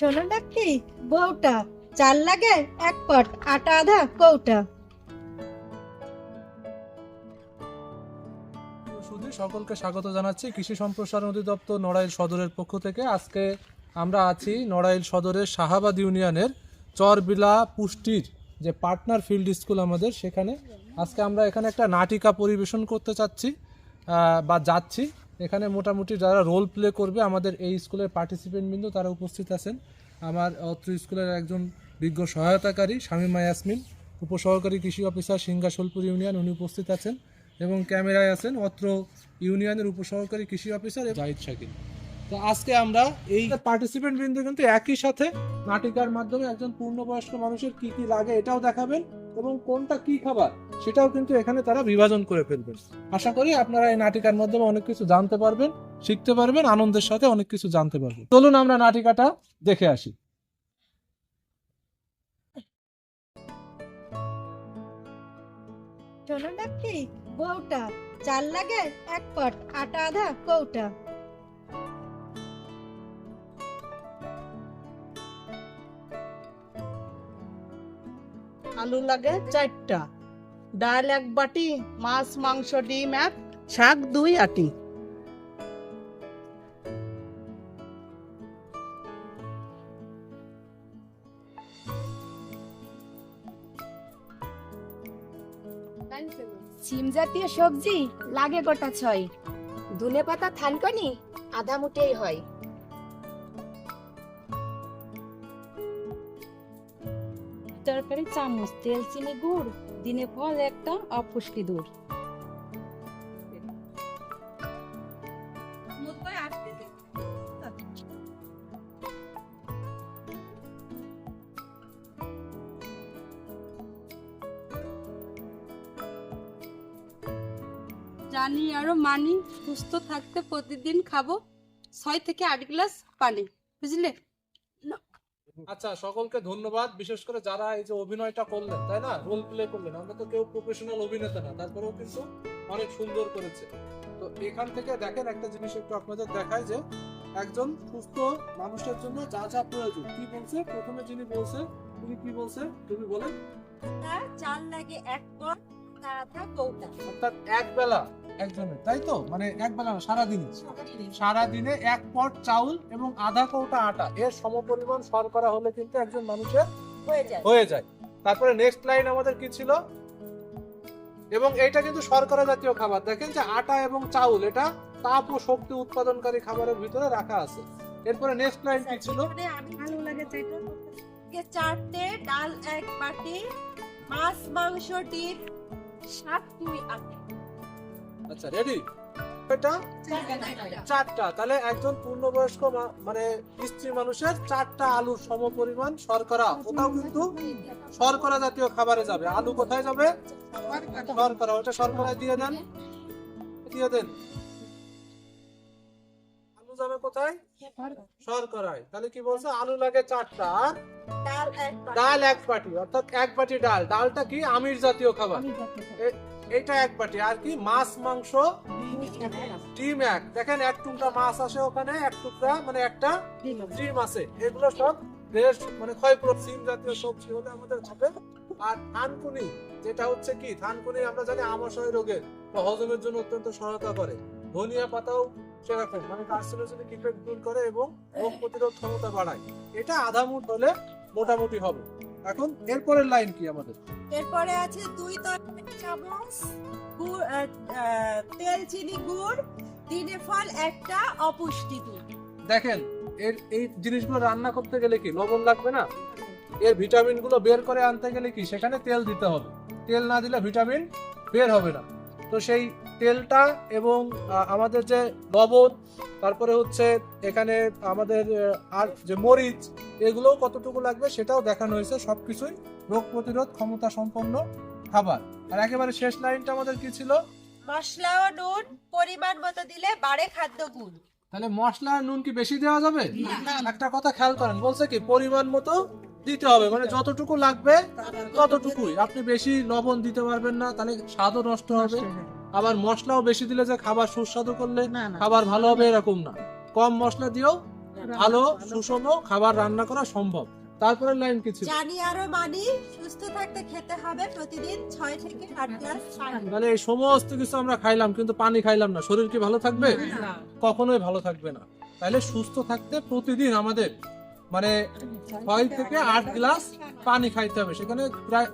শোনো নাকি বউটা। চাল লাগে এক পট, আটা আধা, কৌটা। সকলকে স্বাগত জানাচ্ছি। কৃষি সম্প্রসারণ অধিদপ্তর নড়াইল সদরের পক্ষ থেকে। আজকে আমরা আছি নড়াইল সদরের শাহাবাদ ইউনিয়নের চরবিলা পুষ্টির যে পার্টনার ফিল্ড স্কুল আমাদের, সেখানে আজকে আমরা এখানে একটা নাটিকা পরিবেশন করতে চাচ্ছি বা যাচ্ছি। এখানে মোটামুটি যারা রোল প্লে করবে আমাদের এই স্কুলের পার্টিসিপেন্ট বিন্দু তারা উপস্থিত আছেন। আমার অত্র স্কুলের একজন বিজ্ঞ সহায়তাকারী শামীমা ইয়াসমিন উপসহকারী কৃষি অফিসার সিংহাসলপুর ইউনিয়ন উনি উপস্থিত আছেন এবং ক্যামেরায় আছেন অত্র ইউনিয়নের উপসহকারী কৃষি অফিসার জাহিদ শাকিল। তো আজকে আমরা এই পার্টিসিপেন্ট বিন্দু কিন্তু একই সাথে নাটিকার মাধ্যমে একজন পূর্ণবয়স্ক মানুষের কি কি লাগে এটাও দেখাবেন। এবং কোনটা কি খাবার সেটাও কিন্তু এখানে তারা বিভাজন করে ফেলবেন আশা করি আপনারা এই নাটিকার মাধ্যমে অনেক কিছু জানতে পারবেন, শিখতে পারবেন, আনন্দের সাথে অনেক কিছু জানতে পারবেন। চলুন আমরা নাটিকাটা দেখে আসি। শোনো নাকি বউটা। চাল লাগে এক পট, আটা আধা, কৌটা। আলু লাগে চারটা। ডাল এক বাটি, মাছ, মাংস, ডিম এক, শাক দুই আটি। সিম জাতীয় সবজি লাগে গোটা ছয়। ধনে পাতা থানকনি আধা মুঠেই হয়। তরকারি, চামচ তেল, চিনি গুড়, দিনে ফল একটা অপুষ্টি দূর জানি আরও মানি, সুস্থ থাকতে প্রতিদিন খাব। ছয় থেকে আট গ্লাস পানি, বুঝলে? আচ্ছা সকলকে ধন্যবাদ। বিশেষ করে যারা এই যে অভিনয়টা করলেন তাই না? রোল প্লে করলেন। আমরা তো কেউ প্রফেশনাল অভিনেতা না তারপরেও কিন্তু অনেক সুন্দর করেছে। তো এখান থেকে দেখেন একটা জিনিস একটু আপনাদের দেখায় যে একজন সুস্থ মানুষের জন্য যা যা প্রয়োজন কি বলছে? প্রথমে যিনি বলছে তুমি কি বলছে? তুমি বলেন। চাল লাগে এক পট আধা কৌটা। অর্থাৎ এক বেলা। একজনের তাই তো? মানে এক বেলা না সারাদিন সারাদিনে এক পট চাউল এবং আধা কৌটা আটা। এর সমপরিমাণ শর্করা হলে কিন্তু একজন মানুষের হয়ে যায়। হয়ে যায়। তারপরে নেক্সট লাইন আমাদের কি ছিল? এবং এটা কিন্তু শর্করা জাতীয় খাবার। দেখেন যে আটা এবং চাউল এটা তাপ ও শক্তি উৎপাদনকারী খাবারের ভিতরে রাখা আছে। এরপরে নেক্সট লাইন কি ছিল? লাগে চারটে ডাল এক বাটি মাছ মাংস ডিম শাক দুই আটি। আচ্ছা রেডি এটা চারটা। তাহলে একজন পূর্ণবয়স্ক মানে স্ত্রী মানুষের চারটা আলুর সমপরিমাণ শর্করা। ওটাও কিন্তু শর্করা জাতীয় খাবারে যাবে। আলু কোথায় যাবে? শর্করা। ওটা শর্করা দিয়ে দেন। দিয়ে দেন। আলু যাবে কোথায়? শর্করায়। তাহলে কি বলছে? আলু লাগে চারটা। আর ডাল এক বাটি। ডাল এক বাটি। অর্থাৎ এক বাটি ডাল। ডালটা কি? আমিষ জাতীয় খাবার। এটা এক বাটি আর কি? মাছ মাংস ডিম এক। দেখেন এক টুকরা মাছ আসে ওখানে এক টুকরা মানে একটা ডিম আছে। এগুলো সব বেশ মানে ক্ষয়প্রদ সিম জাতীয় সবজি হলে আমাদের হবে। আর থানকুনি যেটা হচ্ছে কি? থানকুনি আমরা জানি আমাশয় রোগের বা হজমের জন্য অত্যন্ত সহায়তা করে। ধনিয়া পাতাও সেরকম মানে কার্সিনোজেনিক ইফেক্ট দূর করে এবং রোগ প্রতিরোধ ক্ষমতা বাড়ায়। এটা আধা মুঠ হলে মোটামুটি হবে। এখন এরপরের লাইন কি আমাদের? এরপরে আছে দুই তরকারি চামচ তেল, চিনি, গুড় দিনে ফল, একটা অপুষ্টি দেখেন, এর এই জিনিসগুলো রান্না করতে গেলে কি, লবণ লাগবে না? এর ভিটামিনগুলো বের করে আনতে গেলে কি, সেখানে তেল দিতে হবে। তেল না দিলে ভিটামিন বের হবে না। তো সেই তেলটা এবং আমাদের যে লবণ, তারপরে হচ্ছে এখানে আমাদের আর যে মরিচ এগুলো কতটুকু লাগবে সেটাও দেখানো হয়েছে। সবকিছুই রোগ প্রতিরোধ ক্ষমতা সম্পন্ন খাবার। আর একেবারে শেষ লাইনটা আমাদের কি ছিল? মশলা ও নুন পরিমাণ মতো দিলে বাড়ে খাদ্য গুণ। তাহলে মশলা আর নুন কি বেশি দেওয়া যাবে? একটা কথা খেয়াল করেন বলছে কি পরিমাণ মতো দিতে হবে মানে যতটুকু লাগবে ততটুকুই। আপনি বেশি লবণ দিতে পারবেন না তাহলে স্বাদও নষ্ট হবে। আবার মশলাও বেশি দিলে যে খাবার সুস্বাদু করলে খাবার ভালো হবে এরকম না। কম মশলা দিয়েও ভালো সুষম খাবার রান্না করা সম্ভব। তারপরে লাইন কিছু জানি আরও মানি সুস্থ থাকতে খেতে হবে প্রতিদিন ছয় থেকে আট গ্লাস পানি। তাহলে এই সমস্ত কিছু আমরা খাইলাম কিন্তু পানি খাইলাম না। শরীর কি ভালো থাকবে? কখনোই ভালো থাকবে না। তাহলে সুস্থ থাকতে প্রতিদিন আমাদের মানে ছয় থেকে আট গ্লাস পানি খাইতে হবে। সেখানে প্রায়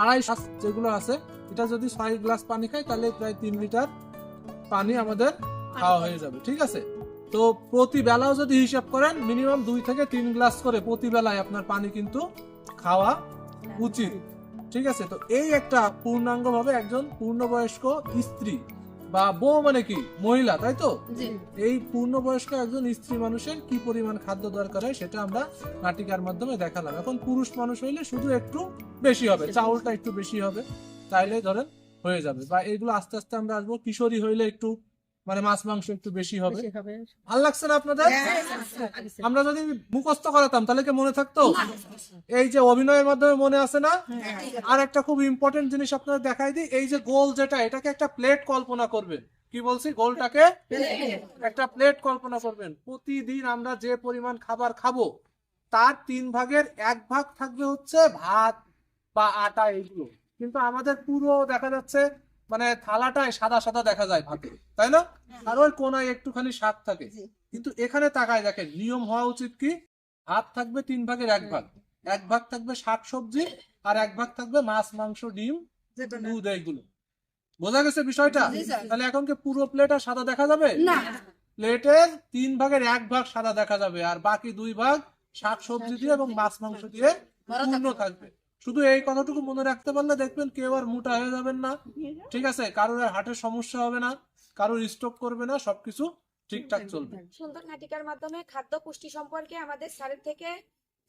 আড়াই যেগুলো আছে এটা যদি ছয় গ্লাস পানি খাই তাহলে প্রায় তিন লিটার পানি আমাদের খাওয়া হয়ে যাবে। ঠিক আছে? তো প্রতি বেলাও যদি হিসাব করেন মিনিমাম দুই থেকে তিন গ্লাস করে প্রতি বেলায় আপনার পানি কিন্তু খাওয়া উচিত। ঠিক আছে? তো এই একটা পূর্ণাঙ্গ ভাবে একজন পূর্ণবয়স্ক স্ত্রী বা বউ মানে কি? মহিলা তাই তো? এই পূর্ণবয়স্ক একজন স্ত্রী মানুষের কি পরিমাণ খাদ্য দরকার হয় সেটা আমরা নাটিকার মাধ্যমে দেখালাম। এখন পুরুষ মানুষ হইলে শুধু একটু বেশি হবে চাউলটা একটু বেশি হবে তাইলে ধরেন হয়ে যাবে। বা এগুলো আস্তে আস্তে আমরা আসব কিশোরী হইলে একটু মানে মাছ মাংস একটু বেশি হবে। ভালো লাগছে না আপনাদের? আমরা যদি মুখস্থ করাতাম তাহলে কি মনে থাকতো? এই যে অভিনয়ের মাধ্যমে মনে আছে না? আর একটা খুব ইম্পর্টেন্ট জিনিস আপনাদের দেখাই দিই এই যে গোল যেটা এটাকে একটা প্লেট কল্পনা করবেন। কি বলছি? গোলটাকে একটা প্লেট কল্পনা করবেন। প্রতিদিন আমরা যে পরিমাণ খাবার খাব তার তিন ভাগের এক ভাগ থাকবে হচ্ছে ভাত বা আটা এইগুলো। কিন্তু আমাদের পুরো দেখা যাচ্ছে মানে থালাটায় সাদা সাদা দেখা যায় ভাতে তাই না? আর ওই কোনায় একটুখানি স্বাদ থাকে। কিন্তু এখানে তাকায় দেখেন নিয়ম হওয়া উচিত কি? ভাত থাকবে তিন ভাগের এক ভাগ। এক ভাগ থাকবে শাক সবজি আর এক ভাগ থাকবে মাছ মাংস ডিম দুধ এইগুলো। বোঝা গেছে বিষয়টা? তাহলে এখন কি পুরো প্লেট আর সাদা দেখা যাবে? না। প্লেটের তিন ভাগের এক ভাগ সাদা দেখা যাবে আর বাকি দুই ভাগ শাক সবজি দিয়ে এবং মাছ মাংস দিয়ে পূর্ণ থাকবে। শুধু এই কথাটুকু মনে রাখতে পারলে দেখবেন কেউ আর মোটা হয়ে যাবেন না। ঠিক আছে? কারোর আর হার্টের সমস্যা হবে না। কারোর স্ট্রোক করবে না সবকিছু ঠিকঠাক চলবে। সুন্দর নাটিকার মাধ্যমে খাদ্য পুষ্টি সম্পর্কে আমাদের স্যারের থেকে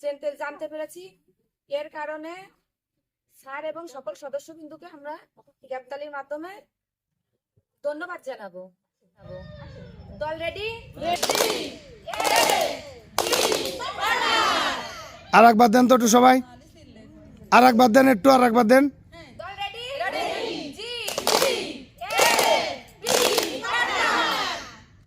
জানতে জানতে পেরেছি। এর কারণে স্যার এবং সকল সদস্য বিন্দুকে আমরা গ্যাপতালির মাধ্যমে ধন্যবাদ জানাব। দল রেডি? আর একবার দেন তো একটু সবাই। আর একবার দেন একটু আর একবার দেন।